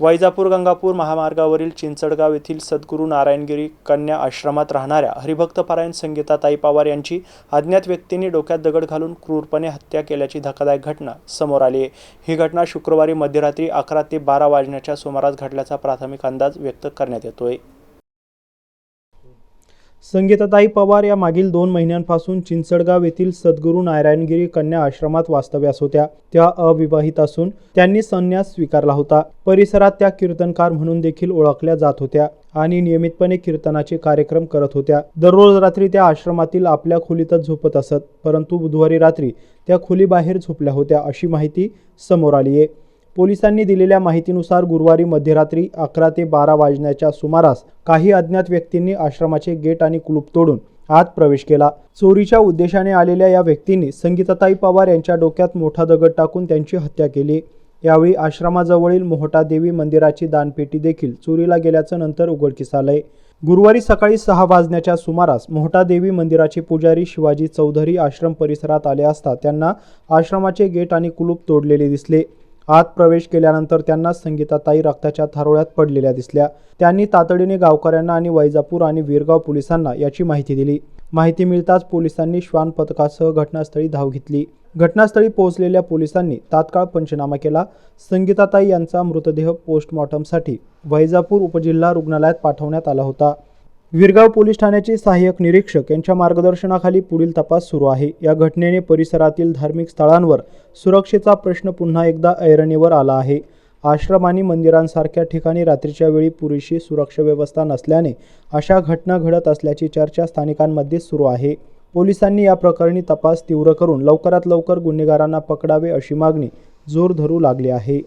वैजापूर गंगापूर महामार्गावरील चिंचडगाव येथील सद्गुरू नारायणगिरी कन्या आश्रमात राहणाऱ्या हरिभक्तपरायण संगीताताई पवार यांची अज्ञात व्यक्तींनी डोक्यात दगड घालून क्रूरपणे हत्या केल्याची धक्कादायक घटना समोर आली आहे. ही घटना शुक्रवारी मध्यरात्री अकरा ते बारा वाजण्याच्या सुमारास घडल्याचा प्राथमिक अंदाज व्यक्त करण्यात येतोय. संगीताताई पवार या मागील दोन महिन्यांपासून चिंचडगाव येथील सद्गुरू नारायणगिरी कन्या आश्रमात वास्तव्यास होत्या. त्या अविवाहित असून त्यांनी संन्यास स्वीकारला होता. परिसरात त्या कीर्तनकार म्हणून देखील ओळखल्या जात होत्या आणि नियमितपणे कीर्तनाचे कार्यक्रम करत होत्या. दररोज रात्री त्या आश्रमातील आपल्या खोलीतच झोपत असत परंतु बुधवारी रात्री त्या खोलीबाहेर झोपल्या होत्या अशी माहिती समोर आली आहे पोलिसांनी दिलेल्या माहितीनुसार गुरुवारी मध्यरात्री अकरा ते बारा वाजण्याच्या सुमारास काही अज्ञात व्यक्तींनी आश्रमाचे गेट आणि कुलूप तोडून आत प्रवेश केला. चोरीच्या उद्देशाने आलेल्या या व्यक्तींनी संगीताताई पवार यांच्या डोक्यात मोठा दगड टाकून त्यांची हत्या केली. यावेळी आश्रमाजवळील मोहटा देवी मंदिराची दानपेटी देखील चोरीला गेल्याचं नंतर उघडकीस आलंय. गुरुवारी सकाळी सहा वाजण्याच्या सुमारास मोहटा देवी मंदिराचे पुजारी शिवाजी चौधरी आश्रम परिसरात आले असता त्यांना आश्रमाचे गेट आणि कुलूप तोडलेले दिसले. आत प्रवेश केल्यानंतर त्यांना संगीताताई रक्ताच्या थारोळ्यात पडलेल्या दिसल्या. त्यांनी तातडीने गावकऱ्यांना आणि वैजापूर आणि वीरगाव पोलिसांना याची माहिती दिली. माहिती मिळताच पोलिसांनी श्वान पथकासह घटनास्थळी धाव घेतली. घटनास्थळी पोहोचलेल्या पोलिसांनी तात्काळ पंचनामा केला. संगीताताई यांचा मृतदेह पोस्टमॉर्टमसाठी वैजापूर उपजिल्हा रुग्णालयात पाठवण्यात आला होता. विरगाव पोलीस ठाण्याचे सहाय्यक निरीक्षक यांच्या मार्गदर्शनाखाली पुढील तपास सुरू आहे. या घटनेने परिसरातील धार्मिक स्थळांवर सुरक्षेचा प्रश्न पुन्हा एकदा ऐरणीवर आला आहे. आश्रम आणि मंदिरांसारख्या ठिकाणी रात्रीच्या वेळी पुरेशी सुरक्षा व्यवस्था नसल्याने अशा घटना घडत असल्याची चर्चा स्थानिकांमध्ये सुरू आहे. पोलिसांनी या प्रकरणी तपास तीव्र करून लवकरात लवकर गुन्हेगारांना पकडावे अशी मागणी जोर धरू लागली आहे.